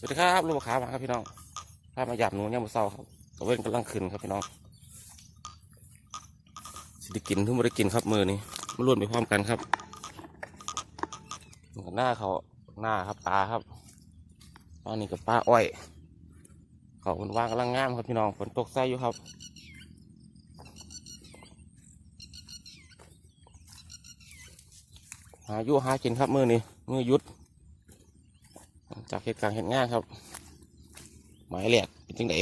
สวัสดีครับลูกค้ามาครับพี่น้องพามาหยาบหนูเนี่ยามาเศร้าครับตะเว้นกำลังขึ้นครับพี่น้องสิได้กินทุกไม่ได้กินครับมือนี้มาล้วนไปพร้อมกันครับกับหน้าเขาหน้าครับตาครับอันนี้กับป้าอ้อย เขามันว่างกำลังงามครับพี่น้องฝนตกใส่อยู่ครับหาอยู่หากินครับมือนี้มือยุด จากเหตุการณ์เหตุงานครับ หมายแหลกเป็นจังได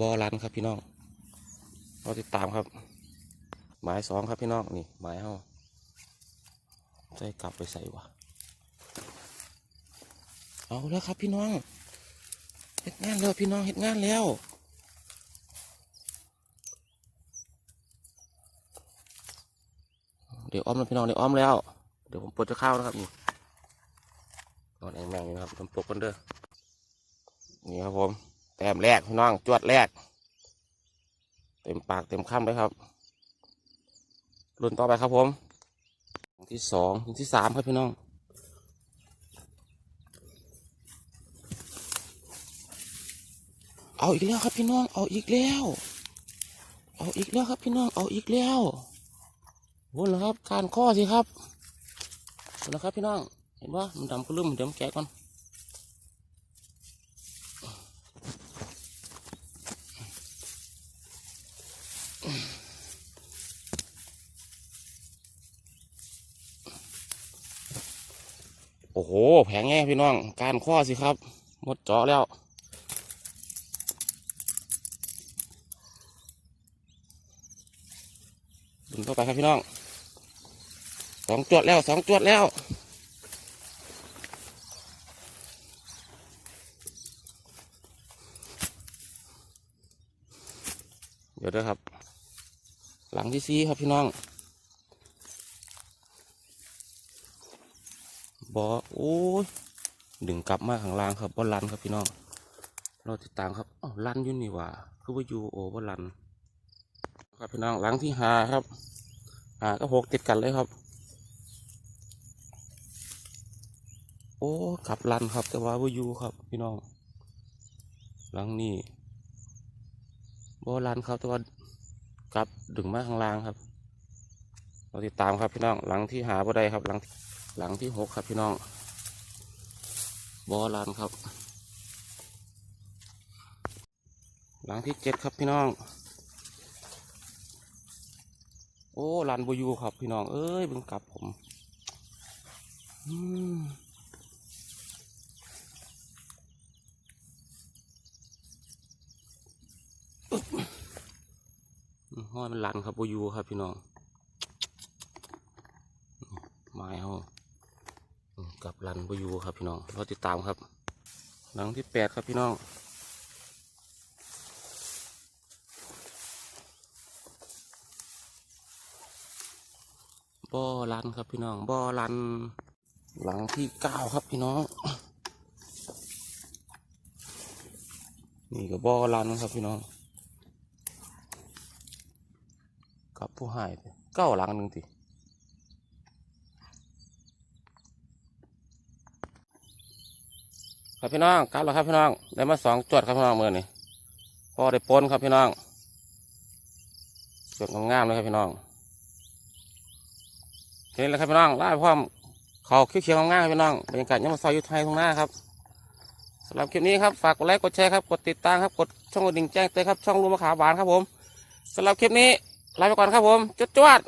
บอลันครับพี่น้องเราติดตามครับ หมายสองครับพี่น้องนี่หมายเฮาใจกลับไปใส่วะเอาแล้วครับพี่น้องเหตุงานแล้วพี่น้องเหตุงานแล้ว ดี๋ยวอ้อมแล้วพี่น้องเดี๋ยวอ้อมแล้ว เดี๋ยวผมปลดจะเข้านะครับนี่นอนแองแมงอยู่นะครับผมปลดกันเด้อนี่ครับผมแต้มแรกพี่น้องจวดแรก เต็มปากเต็มคำเลยครับรุ่นต่อไปครับผมที่สองที่สามครับพี่น้องเอาอีกแล้วครับพี่น้อง เอาอีกแล้ว เอาอีกแล้วครับพี่น้อง เอาอีกแล้ว วนแล้วครับการข้อสิครับวนแล้วครับพี่น้อง เห็นว่ามันดำก็ลืมเดี๋ยวผมแกะก่อนโอ้โห แผงแง่พี่น้อง การข้อสิครับ หมดเจาะแล้ว ดึงเข้าไปครับพี่น้อง สองจวดแล้วสองจวดแล้ว เดี๋ยวเด้อครับ หลังที่ซีครับพี่น้องบอโอ้ยดึงกลับมาข้างล่างครับบอลันครับพี่น้องเราติดตามครับอ้าวลันยู่นี่ว่าคือว่าอยู่โอ้บอลัน ครับพี่น้องหลังที่หาครับหาก็หกติดกันเลยครับ อ้กลับลันครับ แต่ว่าบ่อยู่ครับ พี่น้อง หลังนี้บ่ลันครับแต่ว่ากลับดึงมาข้างล่างครับ เราติดตามครับพี่น้อง หลังที่หาบ่ได้ครับ หลังหลังที่หกครับพี่น้องบ่ลันครับ หลังที่เจ็ดครับพี่น้อง โอ้ลันบอยูครับพี่น้อง เอ้ยเบึงกลับผม อืมอึ๊บอืม ห้อยมันลันครับบอยูครับพี่น้องไม้เขาอืมกลับลันบอยูครับพี่น้องเราติดตามครับ หลังที่แปดครับพี่น้องบ่อลันครับพี่น้องบ่อลัน หลังที่เก้าครับพี่น้องนี่ก็บ่อลันครับพี่น้องกับ ผู้หายไปเก้าหลังหนึ่งทีครับพี่น้องกลับแล้วครับพี่น้องได้มาสองจวดครับพี่น้องเมื่อนี้พอได้ปนครับพี่น้องจวดงามๆเลยครับพี่น้องเห็นแล้วครับพี่น้องไล่พร้อมเขาเขียวๆง่ายๆครับพี่น้องบรรยากาศยามมาซอยอยุทธไทยตรงหน้าครับสำหรับคลิปนี้ครับฝากกดไลค์กดแชร์ครับกดติดตามครับกดช่องกระดิ่งแจ้งเตือนครับช่องรูมะขามหวานครับผมสำหรับคลิปนี้ ลาไปก่อนครับผมจุดจวด